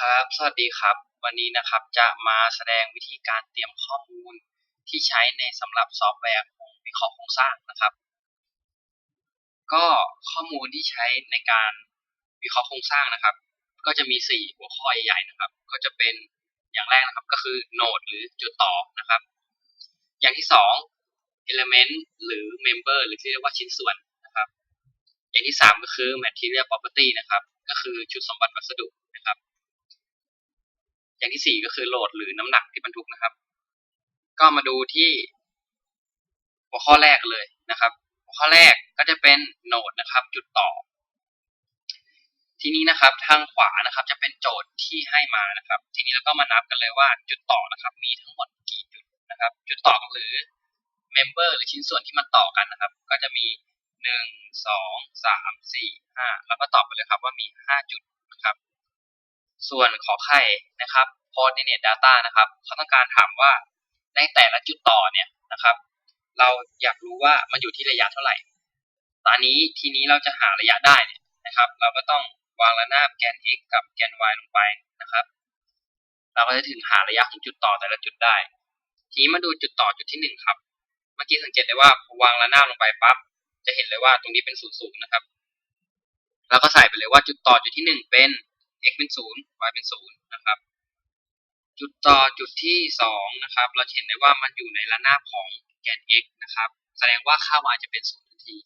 ครับ สวัสดีครับ วันนี้นะครับจะมาแสดงวิธีการเตรียมข้อมูลที่ใช้ในสำหรับซอฟต์แวร์ของวิเคราะห์โครงสร้างนะครับ ก็ข้อมูลที่ใช้ในการวิเคราะห์โครงสร้างนะครับ ก็จะมี 4 หัวข้อใหญ่ๆนะครับ ก็จะเป็นอย่างแรกนะครับก็คือโนดหรือจุดต่อนะครับ อย่างที่ 2 element หรือ member หรือที่เรียกว่าชิ้นส่วนนะครับ อย่างที่ 3 ก็คือ material property นะครับ ก็คือชุดสมบัติวัสดุนะครับ อย่างที่4ก็คือโหลดหรือน้ำหนักที่บรรทุกนะครับ ก็มาดูที่หัวข้อแรกเลยนะครับ หัวข้อแรกก็จะเป็นโหนดนะครับ จุดต่อ ทีนี้นะครับทางขวานะครับ จะเป็นโจทย์ที่ให้มานะครับ ทีนี้เราก็มานับกันเลยว่าจุดต่อนะครับ มีทั้งหมดกี่จุดนะครับ จุดต่อหรือ member หรือชิ้นส่วนที่มันต่อกันนะครับ ก็จะมีหนึ่งสองสามสี่ห้าแล้วก็ตอบไปเลยครับว่ามีห้าจุดนะครับ ส่วนขอไข่นะครับ coordinate data นะครับเขาต้องการถามว่าในแต่ละจุดต่อเนี่ยนะครับ เราอยากรู้ว่ามันอยู่ที่ระยะเท่าไหร่ ตอนนี้ทีนี้เราจะหาระยะได้เนี่ยนะครับ เราก็ต้องวางระนาบแกน x กับแกน y ลงไปนะครับ เราก็จะถึงหาระยะของจุดต่อแต่ละจุดได้ ทีนี้มาดูจุดต่อจุดที่หนึ่งครับ เมื่อกี้สังเกตได้ว่าพอวางระนาบลงไปปั๊บจะเห็นเลยว่าตรงนี้เป็นศูนย์ศูนย์นะครับเราก็ใส่ไปเลยว่าจุดต่อจุดที่หนึ่งเป็น x เป็นศูนย์ y เป็นศูนย์นะครับ จุดต่อจุดที่สองนะครับ เราเห็นได้ว่ามันอยู่ในระนาบของแกน x นะครับ แสดงว่าค่า y จะเป็นศูนย์ทันที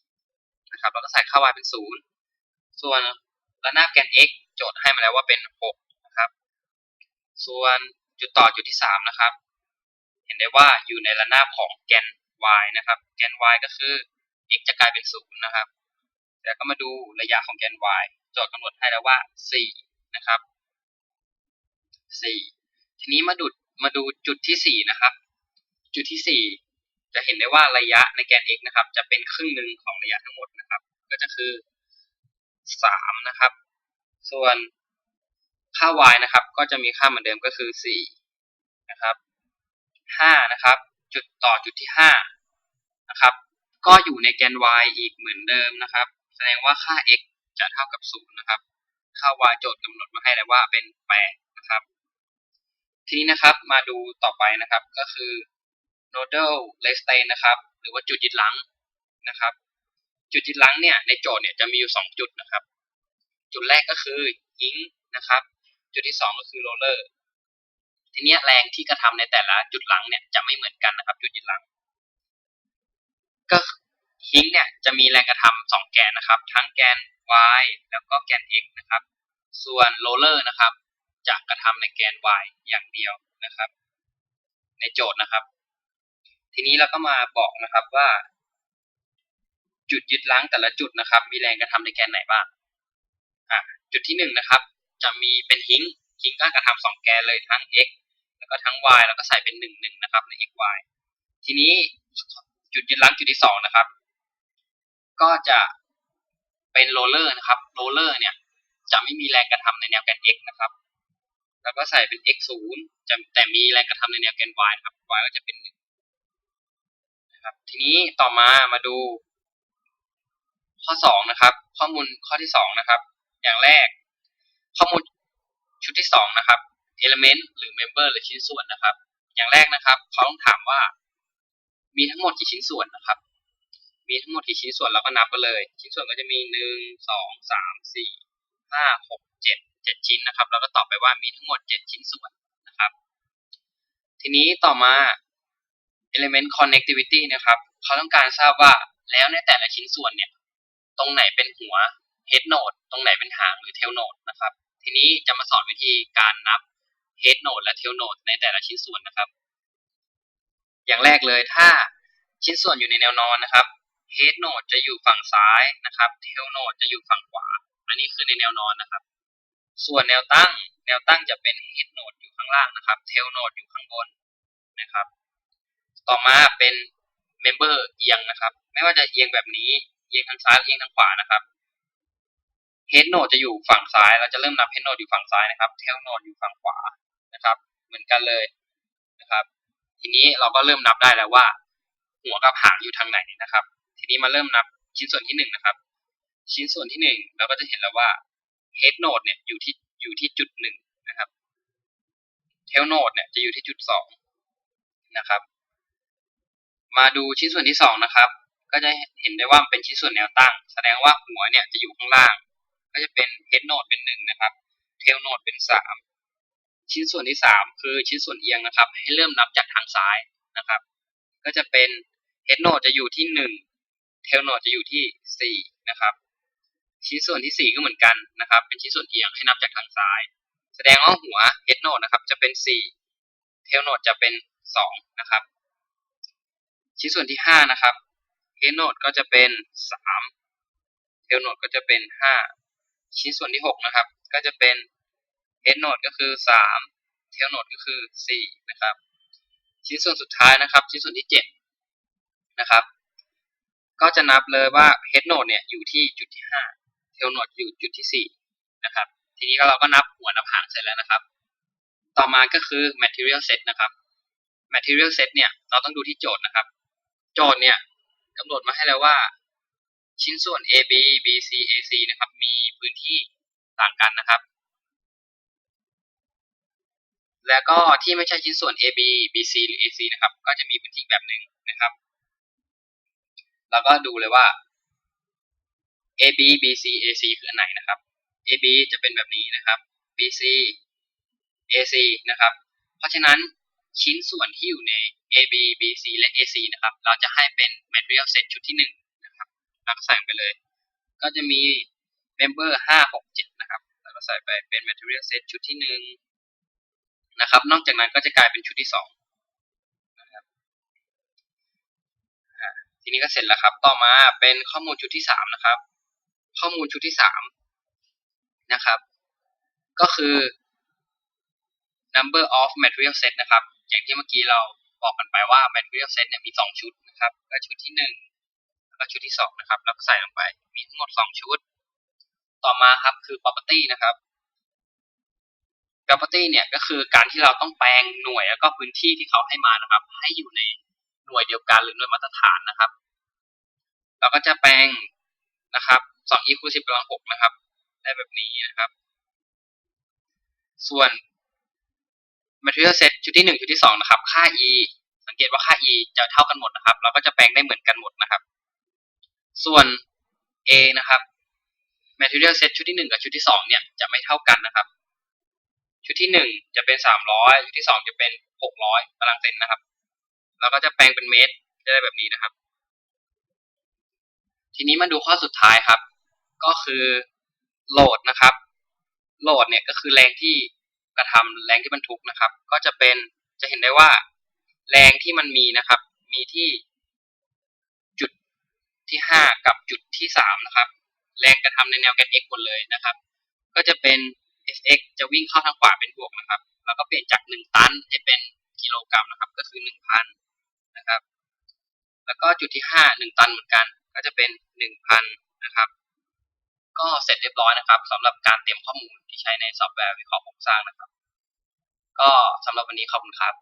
นะครับ เราก็ใส่ค่า y เป็นศูนย์ส่วนระนาบแกน x โจทย์ให้มาแล้วว่าเป็นหกนะครับ ส่วนจุดต่อจุดที่สามนะครับ เห็นได้ว่าอยู่ในระนาบของแกน y นะครับ แกน y ก็คือ x จะกลายเป็นศูนย์นะครับแล้วก็มาดูระยะของแกน y โจทย์กำหนดให้แล้วว่าสี่ นะครับสี่ทีนี้มาดูมาดูจุดที่สี่นะครับ จุดที่สี่จะเห็นได้ว่าระยะในแกน x นะครับ จะเป็นครึ่งหนึ่งของระยะทั้งหมดนะครับ ก็จะคือสามนะครับ ส่วนค่า y นะครับ ก็จะมีค่าเหมือนเดิมก็คือสี่นะครับห้านะครับ จุดต่อจุดที่ห้านะครับ ก็อยู่ในแกน y อีกเหมือนเดิมนะครับ แสดงว่าค่า x จะเท่ากับศูนย์นะครับ ค่า y โจทย์กำหนดมาให้แล้วว่าเป็นแปดนะครับ ทีนี้นะครับมาดูต่อไปนะครับก็คือ nodal r e s t a n นะครับ หรือว่าจุดยึดหลังนะครับ จุดยึดหลังเนี่ยในโจทย์เนี่ยจะมีอยู่ 2 จุดนะครับ จุดแรกก็คือยิงนะครับ จุดที่ 2 ก็คือโรลเลอร์ทีนี้แรงที่กระทำในแต่ละจุดหลังเนี่ยจะไม่เหมือนกันนะครับ จุดยึดหลัง ก็ฮิงเนี่ยจะมีแรงกระทำสองแกนนะครับ ทั้งแกน y แล้วก็แกน x นะครับ ส่วนโรลเลอร์นะครับ จะกระทำในแกน y อย่างเดียวนะครับ ในโจทย์นะครับ ทีนี้เราก็มาบอกนะครับว่า จุดยึดล้างแต่ละจุดนะครับ มีแรงกระทำในแกนไหนบ้างอะจุดที่หนึ่งนะครับ จะมีเป็นฮิงฮิงก็กระทำสองแกนเลยทั้ง x แล้วก็ทั้ง y แล้วก็ใส่เป็นหนึ่งหนึ่งนะครับใน x y ทีนี้จุดยึดล้างจุดที่สองนะครับ ก็จะ เป็นโรลเลอร์นะครับโรลเลอร์เนี่ยจะไม่มีแรงกระทำในแนวแกน x นะครับ แล้วก็ใส่เป็น x ศูนย์จะแต่มีแรงกระทำในแนวแกน y นะครับ y ก็จะเป็นหนึ่งนะครับ ทีนี้ต่อมามาดู ข้อสองนะครับ ข้อมูลข้อที่สองนะครับ อย่างแรก ข้อมูลชุดที่สองนะครับ element หรือ member หรือชิ้นส่วนนะครับ อย่างแรกนะครับเขาต้องถามว่า มีทั้งหมดกี่ชิ้นส่วนนะครับ มีทั้งหมดกี่ชิ้นส่วนเราก็นับกันเลย ชิ้นส่วนก็จะมีหนึ่งสองสามสี่ห้าหกเจ็ดเจ็ดชิ้นนะครับ เราก็ตอบไปว่ามีทั้งหมดเจ็ดชิ้นส่วนนะครับ ทีนี้ต่อมา element connectivity นะครับ เขาต้องการทราบว่าแล้วในแต่ละชิ้นส่วนเนี่ย ตรงไหนเป็นหัว head node ตรงไหนเป็นหางหรือ tail node นะครับ ทีนี้จะมาสอนวิธีการนับ head node และ tail node ในแต่ละชิ้นส่วนนะครับ อย่างแรกเลยถ้าชิ้นส่วนอยู่ในแนวนอนนะครับ head node จะอยู่ฝั่งซ้ายนะครับ tail node จะอยู่ฝั่งขวา อันนี้คือในแนวนอนนะครับ ส่วนแนวตั้ง แนวตั้งจะเป็น head node อยู่ข้างล่างนะครับ tail node อยู่ข้างบนนะครับ ต่อมาเป็น member เอียงนะครับ ไม่ว่าจะเอียงแบบนี้ เอียงทางซ้ายเอียงทางขวานะครับ head node จะอยู่ฝั่งซ้าย เราจะเริ่มนับ head node อยู่ฝั่งซ้ายนะครับ tail node อยู่ฝั่งขวานะครับ เหมือนกันเลยนะครับ ทีนี้เราก็เริ่มนับได้แล้วว่า หัวกับหางอยู่ทางไหนนะครับ ทีนี้มาเริ่มนับชิ้นส่วนที่หนึ่งนะครับ ชิ้นส่วนที่หนึ่งเราก็จะเห็นแล้วว่า head node เนี่ยอยู่ที่อยู่ที่จุดหนึ่งนะครับ tail node เนี่ยจะอยู่ที่จุดสองนะครับ มาดูชิ้นส่วนที่สองนะครับ ก็จะเห็นได้ว่าเป็นชิ้นส่วนแนวตั้ง แสดงว่าหัวเนี่ยจะอยู่ข้างล่าง ก็จะเป็น head node เป็นหนึ่งนะครับ tail node เป็นสามชิ้นส่วนที่สามคือชิ้นส่วนเอียงนะครับ ให้เริ่มนับจากทางซ้ายนะครับ ก็จะเป็น head node จะอยู่ที่หนึ่ง tail node จะอยู่ที่สี่นะครับ ชิ้นส่วนที่สี่ก็เหมือนกันนะครับ เป็นชิ้นส่วนเอียงให้นับจากทางซ้าย แสดงว่าหัว head node นะครับจะเป็นสี่ tail node จะเป็นสองนะครับ ชิ้นส่วนที่ห้านะครับ head node ก็จะเป็นสาม tail node ก็จะเป็นห้าชิ้นส่วนที่หกนะครับ ก็จะเป็น head node ก็คือสาม tail node ก็คือสี่นะครับ ชิ้นส่วนสุดท้ายนะครับ ชิ้นส่วนที่เจ็ดนะครับ ก็จะนับเลยว่า head node เนี่ยอยู่ที่จุดที่ห้า tail node อยู่จุดที่สี่นะครับ ทีนี้เราก็นับหัวนับหางเสร็จแล้วนะครับ ต่อมาก็คือ material set นะครับ material set เนี่ยเราต้องดูที่โจทย์นะครับ โจทย์เนี่ยกำหนดมาให้แล้วว่า ชิ้นส่วน AB BC AC นะครับ มีพื้นที่ต่างกันนะครับ แล้วก็ที่ไม่ใช่ชิ้นส่วน AB BC หรือ AC นะครับ ก็จะมีพื้นที่แบบหนึ่งนะครับ เราก็ดูเลยว่า A B B C A C คืออันไหนนะครับ A B จะเป็นแบบนี้นะครับ B C A C นะครับ เพราะฉะนั้นชิ้นส่วนที่อยู่ใน A B B C และ A C นะครับ เราจะให้เป็น material set ชุดที่1นะครับเราก็ใส่ไปเลย ก็จะมี member 5 6 7นะครับเราก็ใส่ไปเป็น material set ชุดที่1นะครับ นอกจากนั้นก็จะกลายเป็นชุดที่ 2 ทีนี้ก็เสร็จแล้วครับ ต่อมาเป็นข้อมูลชุดที่สามนะครับ ข้อมูลชุดที่สามนะครับ ก็คือ number of material set นะครับ อย่างที่เมื่อกี้เราบอกกันไปว่า material set เนี่ยมี2ชุดนะครับก็ชุดที่1แล้วก็ชุดที่2นะครับแล้วก็ใส่ลงไป มีทั้งหมด2ชุด ต่อมาครับคือ property นะครับ property เนี่ยก็คือการที่เราต้องแปลงหน่วยแล้วก็พื้นที่ที่เขาให้มานะครับ ให้อยู่ใน หน่วยเดียวกันหรือหน่วยมาตรฐานนะครับ เราก็จะแปลงนะครับ2 equal 10กำลัง6นะครับ ได้แบบนี้นะครับ ส่วน material set ชุดที่ 1 ชุดที่ 2 นะครับ ค่า e สังเกตว่าค่า e จะเท่ากันหมดนะครับ เราก็จะแปลงได้เหมือนกันหมดนะครับ ส่วน a นะครับ material set ชุดที่ 1 กับชุดที่ 2 เนี่ยจะไม่เท่ากันนะครับ ชุดที่ 1 จะเป็น 300 ชุดที่ 2 จะเป็น 600ตารางเซนนะครับ เราก็จะแปลงเป็นเมตรจะได้แบบนี้นะครับ ทีนี้มาดูข้อสุดท้ายครับ ก็คือโหลดนะครับ โหลดเนี่ยก็คือแรงที่กระทำแรงที่บรรทุกนะครับ ก็จะเป็นจะเห็นได้ว่า แรงที่มันมีนะครับ มีที่จุดที่5กับจุดที่3นะครับ แรงกระทำในแนวแกน x หมดเลยนะครับ ก็จะเป็น fx จะวิ่งเข้าทางขวาเป็นบวกนะครับ แล้วก็เปลี่ยนจาก1ตันให้เป็นกิโลกรัมนะครับ ก็คือ1,000นะครับ แล้วก็จุดที่5 1ตันเหมือนกัน ก็จะเป็น1,000นะครับ ก็เสร็จเรียบร้อยนะครับสำหรับการเตรียมข้อมูลที่ใช้ในซอฟต์แวร์วิเคราะห์โครงสร้างนะครับ ก็สำหรับวันนี้ขอบคุณครับ